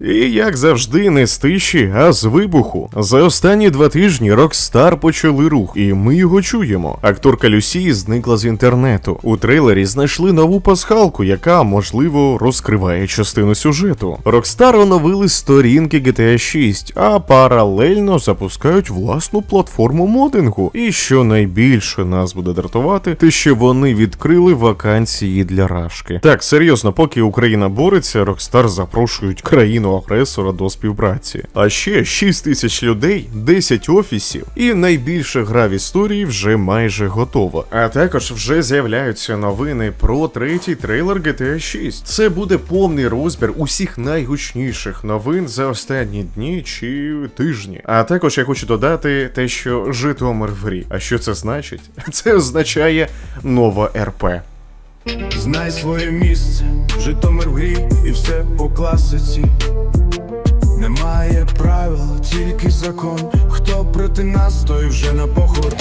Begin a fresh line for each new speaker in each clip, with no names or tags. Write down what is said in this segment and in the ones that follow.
І як завжди, не з тиші, а з вибуху. За останні два тижні Rockstar почали рух, і ми його чуємо. Акторка Люсі зникла з інтернету. У трейлері знайшли нову пасхалку, яка, можливо, розкриває частину сюжету. Rockstar оновили сторінки GTA 6, а паралельно запускають власну платформу модингу. І що найбільше нас буде дратувати, те, що вони відкрили вакансії для рашки. Так, серйозно, поки Україна бореться, Rockstar запрошують країну агресора до співпраці. А ще 6 тисяч людей, 10 офісів, і найбільша гра в історії вже майже готова. А також вже з'являються новини про третій трейлер GTA 6. Це буде повний розбір усіх найгучніших новин за останні дні чи тижні. А також я хочу додати те, що Житомир в грі. А що це значить? Це означає нова РП.
Знай своє місце, Житомир в грі і все по класиці. Немає правил, тільки закон. Хто проти нас, той вже на похорон.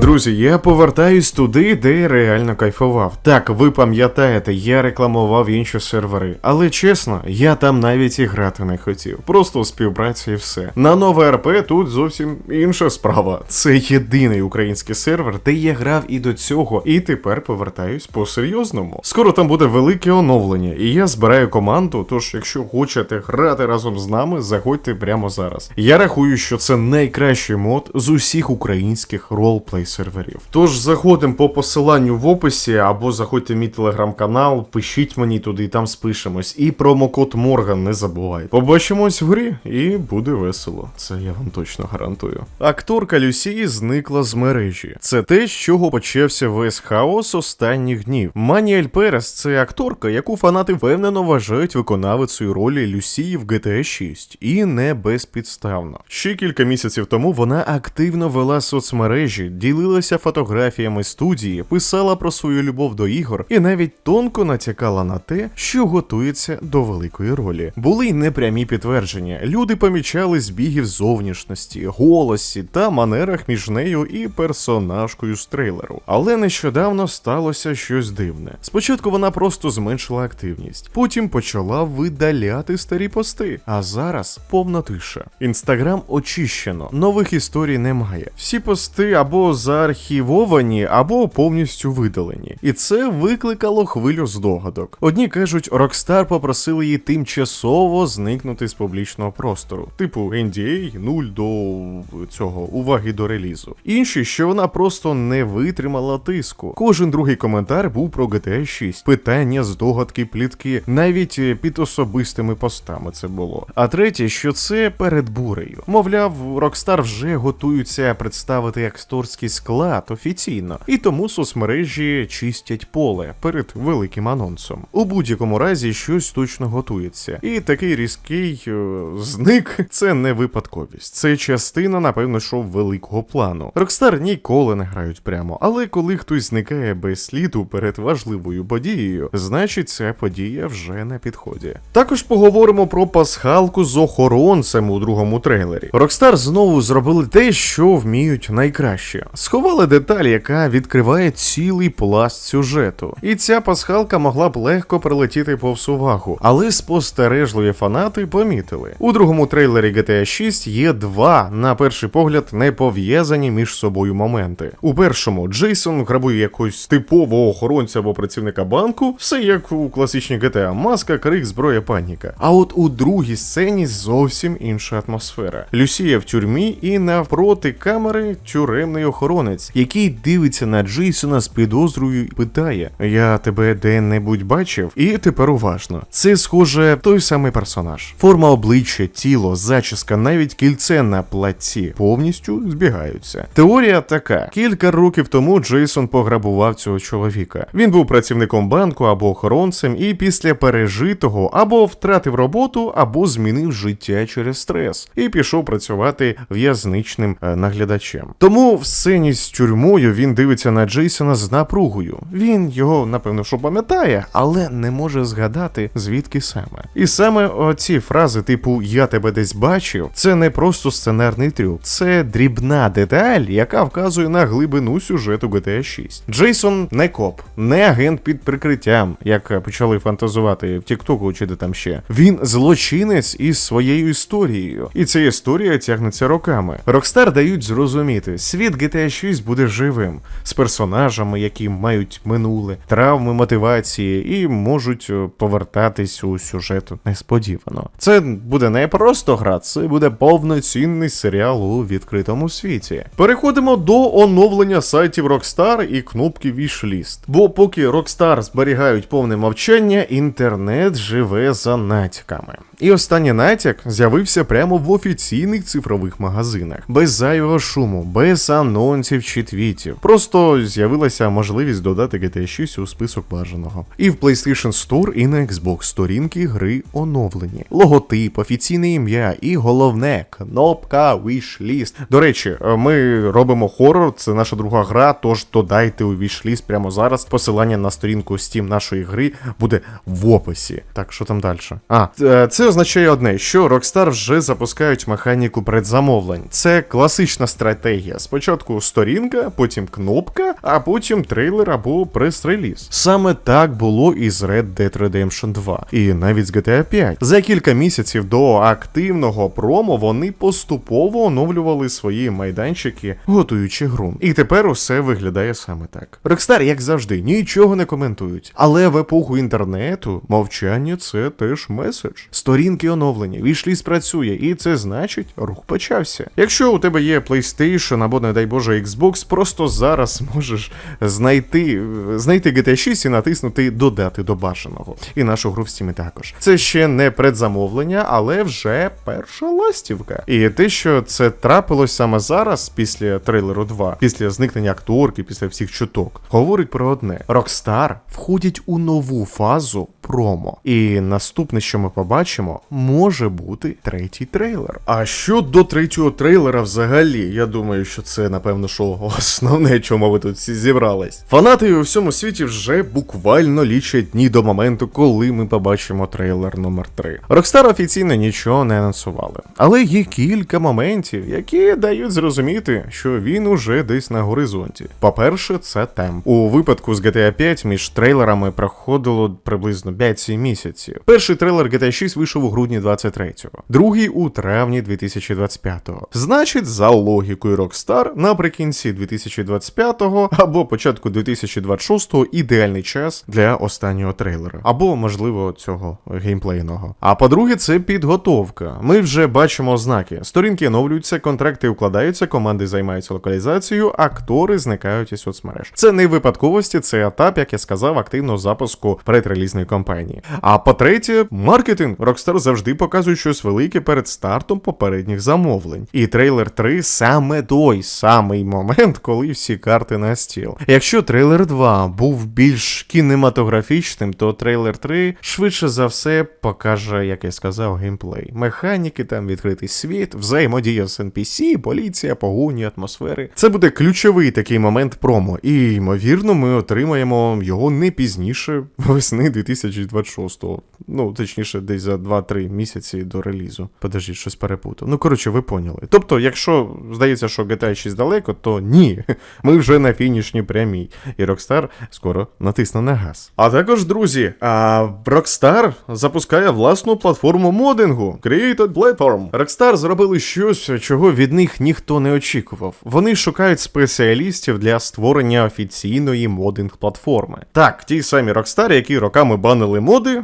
Друзі, я повертаюсь туди, де я реально кайфував. Так, ви пам'ятаєте, я рекламував інші сервери, але чесно, я там навіть і грати не хотів. Просто співпраця і все. На нове РП тут зовсім інша справа. Це єдиний український сервер, де я грав і до цього, і тепер повертаюсь по серйозному. Скоро там буде велике оновлення, і я збираю команду. Тож, якщо хочете грати разом з нами, заходьте прямо зараз. Я рахую, що це найкращий мод з усіх українських ролплей серверів. Тож заходимо по посиланню в описі, або заходьте в мій телеграм-канал, пишіть мені туди, і там спишемось. І промокод Морган не забувайте. Побачимось в грі, і буде весело. Це я вам точно гарантую. Акторка Люсі зникла з мережі. Це те, з чого почався весь хаос останніх днів. Маніель Перес це акторка, яку фанати впевнено вважають виконавицею ролі Люсії в GTA 6. І не безпідставно. Ще кілька місяців тому вона активно вела соцмережі, ділилася фотографіями студії, писала про свою любов до ігор і навіть тонко натякала на те, що готується до великої ролі. Були й непрямі підтвердження. Люди помічали збігів зовнішності, голосі та манерах між нею і персонажкою з трейлеру. Але нещодавно сталося щось дивне. Спочатку вона просто зменшила активність, потім почала видаляти старі пости. А зараз повна тиша. Інстаграм очищено, нових історій немає. Всі пости або заархівовані, або повністю видалені. І це викликало хвилю здогадок. Одні кажуть, Rockstar попросили її тимчасово зникнути з публічного простору, типу NDA 0 до цього уваги до релізу. Інші, що вона просто не витримала тиску. Кожен другий коментар був про GTA 6. Питання, здогадки, плітки, навіть під особистими постами це було. А третє, що це перед бурею. Мовляв, Rockstar вже готуються представити акторський склад офіційно, і тому соцмережі чистять поле перед великим анонсом. У будь-якому разі щось точно готується. І такий різкий е, зник це не випадковість. Це частина, напевно, що великого плану. Rockstar ніколи не грають прямо, але коли хтось зникає без сліду перед важливою подією, значить ця подія вже на підході. Також поговоримо про пасхалку з охоронцем у другому трейлері. Rockstar знову зробили те, що вміють найкраще. Сховали деталь, яка відкриває цілий пласт сюжету. І ця пасхалка могла б легко прилетіти повз увагу, але спостережливі фанати помітили. У другому трейлері GTA 6 є два, на перший погляд, не пов'язані між собою моменти. У першому Джейсон грабує якогось типового охоронця або працівника банку, все як у класичній GTA, маска, крик, зброя, паніка. А от у другій сцені зовсім інша атмосфера. Люсія в тюрмі і навпроти камери тюремний охоронець, який дивиться на Джейсона з підозрою і питає: Я тебе де-небудь бачив? І тепер уважно. Це схоже той самий персонаж. Форма обличчя, тіло, зачіска, навіть кільце на платці повністю збігаються. Теорія така: кілька років тому Джейсон пограбував цього чоловіка. Він був працівником банку або охоронцем, і після пережитого або втратив роботу, або змінив життя через стрес і пішов працювати в'язничним е, наглядачем. Тому в сцені з тюрмою він дивиться на Джейсона з напругою. Він його, напевно, що пам'ятає, але не може згадати, звідки саме. І саме оці фрази, типу Я тебе десь бачив, це не просто сценарний трюк, це дрібна деталь, яка вказує на глибину сюжету GTA 6. Джейсон не коп, не агент під прикриттям, як почали фантазувати в Тіктоку чи де там ще. Він злочинець із своєю історією, і ця історія тягнеться роками. Rockstar дають зрозуміти, світ GTA 6 буде живим з персонажами, які мають минуле, травми, мотивації і можуть е, повертатись у сюжет несподівано. Це буде не просто гра, це буде повноцінний серіал у відкритому світі. Переходимо до оновлення сайтів Rockstar і кнопки Wishlist. Бо поки Rockstar зберігають повне мовчання, інтернет живе за натяками. І останній натяк з'явився прямо в офіційних цифрових магазинах, без зайвого шуму, без анонсів чи твітів. Просто з'явилася можливість додати GTA 6 у список бажаного. І в PlayStation Store, і на Xbox сторінки гри оновлені. Логотип, офіційне ім'я і головне кнопка Wishlist. До речі, е, ми робимо хорор, це наша друга гра, тож додайте у Wishlist прямо зараз. Посилання на сторінку Steam нашої гри буде в описі. Так, що там далі? А, е, це означає одне, що Rockstar вже запускають механіку предзамовлень. Це класична стратегія. Спочатку сторінка, потім кнопка, а потім трейлер або прес-реліз. Саме так було і з Red Dead Redemption 2, і навіть з GTA 5. За кілька місяців до активного промо вони поступово оновлювали свої майданчики, готуючи гру. І тепер усе виглядає саме так. Rockstar, як завжди, нічого не коментують. Але в епоху інтернету мовчання це теж меседж. Сторінки оновлені, вішлі спрацює, і це значить, рух почався. Якщо у тебе є PlayStation або, не дай Боже, Xbox, просто зараз можеш знайти, знайти GTA 6 і натиснути додати до бажаного. І нашу гру в Steam також. Це ще не предзамовлення, але вже перша ластівка. І те, що це трапилось саме зараз, після трейлеру 2, після зникнення акторки, після всіх чуток, говорить про одне: Rockstar входять у нову фазу промо. І наступне, що ми побачимо, може бути третій трейлер. А щодо третього трейлера, взагалі, я думаю, що це напевно що основне, чому ви тут всі зібрались. Фанати у всьому світі вже буквально лічать дні до моменту, коли ми побачимо трейлер номер 3 Rockstar офіційно нічого не анонсували, але є кілька моментів, які дають зрозуміти, що він уже десь на горизонті. По-перше, це темп. У випадку з GTA 5 між трейлерами проходило приблизно 5-7 місяців. Перший трейлер GTA 6 вийшов у грудні 23-го, другий у травні 2025-го. Значить, за логікою Rockstar, наприкінці 2025-го або початку 2026-го ідеальний час для останнього трейлера, або можливо цього геймплейного. А по-друге, це підготовка. Ми вже бачимо ознаки. Сторінки оновлюються, контракти укладаються, команди займаються локалізацією, актори зникають із соцмереж. Це не випадковості, це етап, як я сказав, активного запуску предрелізної кампанії. А по-третє, маркетинг. Rockstar завжди показує щось велике перед стартом попередніх замовлень. І трейлер 3 саме той самий момент, коли всі карти на стіл. Якщо трейлер 2 був більш кінематографічним, то трейлер 3 швидше за все покаже, як я сказав, геймплей. Механіки, там відкритий світ, взаємодія з NPC, поліція, погоні, атмосфери. Це буде ключовий такий момент промо, і ймовірно, ми отримаємо його не пізніше весни 2026-го. Ну, точніше, десь за 2-3 місяці до релізу. Подождіть, щось перепутав. Ну, коротше, ви поняли. Тобто, якщо здається, що GTA 6 далеко, то ні. Ми вже на фінішній прямій. І Rockstar скоро натисне на газ. А також, друзі, а Rockstar запускає власну платформу модингу Created Platform. Rockstar зробили щось, чого від них ніхто не очікував. Вони шукають спеціалістів для створення офіційної модинг-платформи. Так, ті самі Rockstar, які роками банили моди,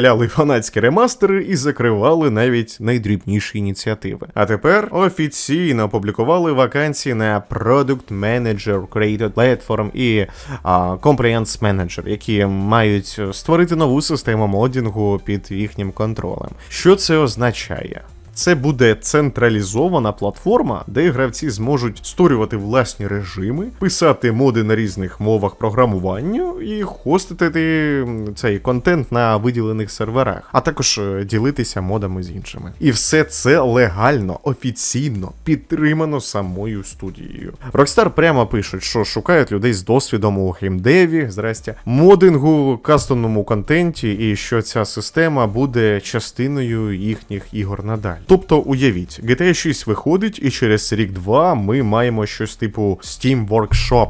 видаляли фанатські ремастери і закривали навіть найдрібніші ініціативи. А тепер офіційно опублікували вакансії на Product Manager, Created Platform і а, Compliance Manager, які мають створити нову систему модінгу під їхнім контролем. Що це означає? Це буде централізована платформа, де гравці зможуть створювати власні режими, писати моди на різних мовах програмування і хостити цей контент на виділених серверах, а також е, ділитися модами з іншими. І все це легально, офіційно підтримано самою студією. Rockstar прямо пишуть, що шукають людей з досвідом у геймдеві, здрастя, модингу, кастомному контенті, і що ця система буде частиною їхніх ігор надалі. Тобто, уявіть, GTA 6 виходить, і через рік-два ми маємо щось типу Steam Workshop,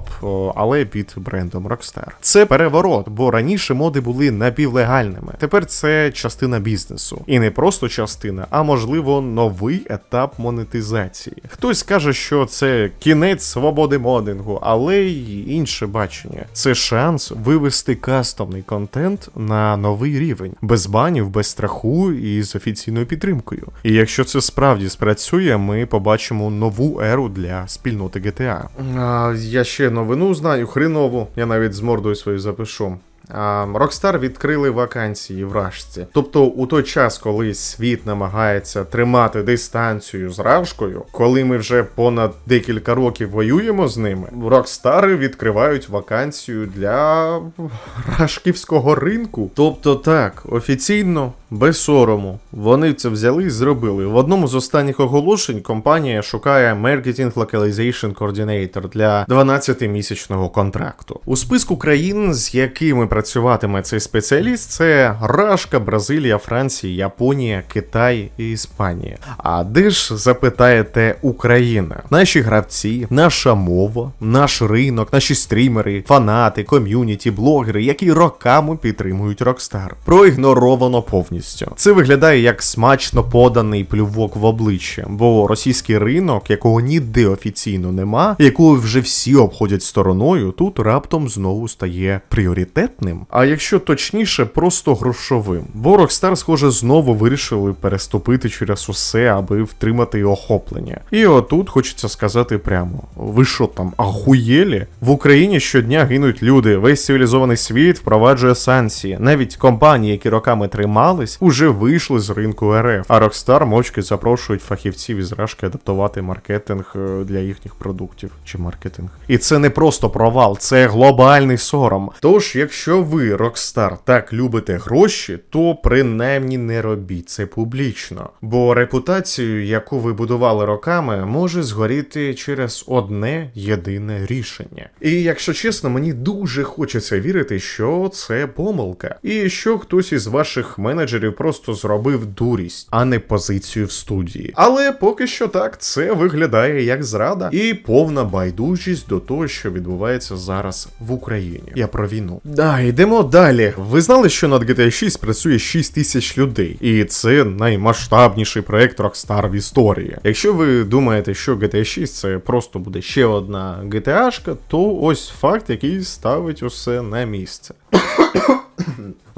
але під брендом Rockstar. Це переворот, бо раніше моди були напівлегальними. Тепер це частина бізнесу. І не просто частина, а можливо новий етап монетизації. Хтось каже, що це кінець свободи модингу, але й інше бачення. Це шанс вивести кастомний контент на новий рівень, без банів, без страху і з офіційною підтримкою. І якщо це справді спрацює, ми побачимо нову еру для спільноти GTA. А, я ще новину знаю, хренову. Я навіть з мордою свою запишу. Rockstar відкрили вакансії в Рашці. Тобто, у той час, коли світ намагається тримати дистанцію з Рашкою, коли ми вже понад декілька років воюємо з ними, Rockstar відкривають вакансію для рашківського ринку. Тобто, так, офіційно, без сорому, вони це взяли і зробили. В одному з останніх оголошень компанія шукає Marketing Localization Coordinator для 12-місячного контракту. У списку країн, з якими працюватиме цей спеціаліст, це Рашка, Бразилія, Франція, Японія, Китай і Іспанія. А де ж запитаєте Україна? Наші гравці, наша мова, наш ринок, наші стрімери, фанати, ком'юніті, блогери, які роками підтримують Rockstar. Проігноровано повністю. Це виглядає як смачно поданий плювок в обличчя, бо російський ринок, якого ніде офіційно нема, якого вже всі обходять стороною, тут раптом знову стає пріоритетним. А якщо точніше, просто грошовим. Бо Rockstar, схоже, знову вирішили переступити через усе, аби втримати охоплення. І отут хочеться сказати прямо: ви що там, ахуєлі? В Україні щодня гинуть люди, весь цивілізований світ впроваджує санкції. Навіть компанії, які роками тримались, уже вийшли з ринку РФ. А Rockstar мовчки запрошують фахівців із Рашки адаптувати маркетинг е, для їхніх продуктів чи маркетинг. І це не просто провал, це глобальний сором. Тож, якщо ви, Rockstar, так любите гроші, то принаймні не робіть це публічно. Бо репутацію, яку ви будували роками, може згоріти через одне єдине рішення. І якщо чесно, мені дуже хочеться вірити, що це помилка, і що хтось із ваших менеджерів просто зробив дурість, а не позицію в студії. Але поки що так, це виглядає як зрада і повна байдужість до того, що відбувається зараз в Україні. Я про війну. Да, йдемо далі. Ви знали, що над GTA 6 працює 6 тисяч людей, і це наймасштабніший проект Rockstar в історії. Якщо ви думаєте, що GTA 6 це просто буде ще одна GTA-шка, то ось факт, який ставить усе на місце.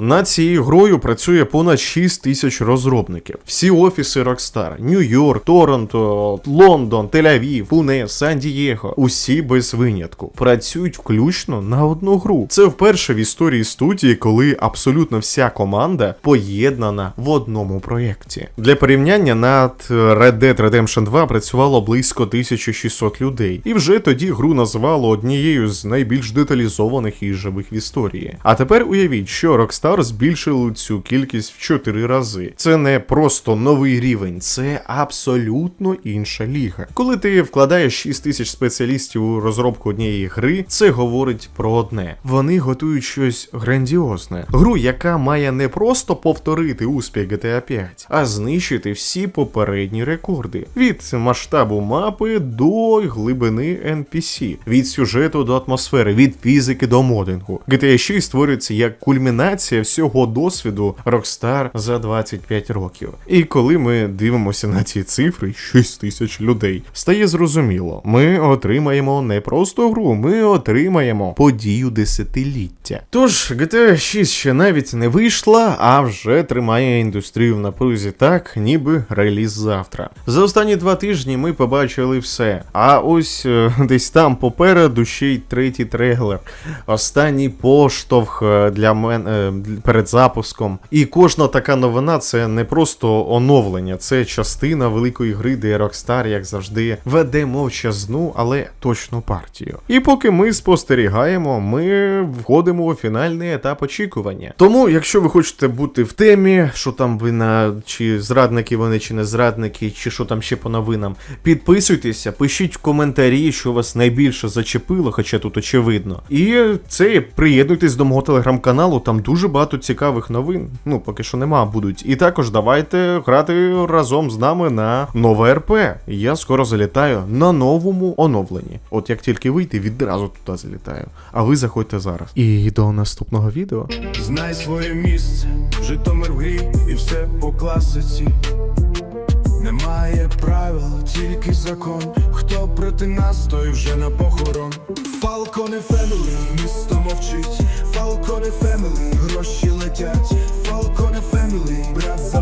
Над цією грою працює понад 6 тисяч розробників. Всі офіси Rockstar, Нью-Йорк, Торонто, Лондон, Тель-Авів, Пуне, Сан-Дієго, усі без винятку працюють включно на одну гру. Це вперше в історії студії, коли абсолютно вся команда поєднана в одному проєкті. Для порівняння над Red Dead Redemption 2 працювало близько 1600 людей, і вже тоді гру називало однією з найбільш деталізованих і живих в історії. А тепер уявіть, що Rockstar збільшили цю кількість в 4 рази. Це не просто новий рівень, це абсолютно інша ліга. Коли ти вкладаєш 6 тисяч спеціалістів у розробку однієї гри, це говорить про одне: вони готують щось грандіозне. Гру, яка має не просто повторити успіх GTA 5, а знищити всі попередні рекорди. Від масштабу мапи до глибини NPC, від сюжету до атмосфери, від фізики до модингу. GTA 6 створюється як кульмінація всього досвіду Rockstar за 25 років. І коли ми дивимося на ці цифри, 6 тисяч людей, стає зрозуміло, ми отримаємо не просто гру, ми отримаємо подію десятиліття. Тож GTA 6 ще навіть не вийшла, а вже тримає індустрію в напрузі так, ніби реліз завтра. За останні два тижні ми побачили все. А ось е, десь там попереду ще й третій трейлер. Останній поштовх е, для мен е, дл- перед запуском. І кожна така новина це не просто оновлення, це частина великої гри, де Rockstar, як завжди, веде мовчазну, але точну партію. І поки ми спостерігаємо, ми входимо у фінальний етап очікування. Тому, якщо ви хочете бути в темі, що там ви на чи зрадники вони, чи не зрадники, чи що там ще по новинам, підписуйтеся, пишіть в коментарі, що вас найбільше зачепило, хоча тут очевидно. І це приєднуйтесь до мого телеграм-каналу, там дуже багато цікавих новин. Ну, поки що нема, будуть. І також давайте грати разом з нами на нове РП. Я скоро залітаю на новому оновленні. От як тільки вийти, відразу туди залітаю. А ви заходьте зараз. І до наступного відео.
Знай своє місце, Житомир в грі і все по класиці. Немає правил, тільки закон. Хто проти нас, той вже на похорон. Фалконе family, місто мовчить, Falcon family, гроші летять, Falcon family, брат за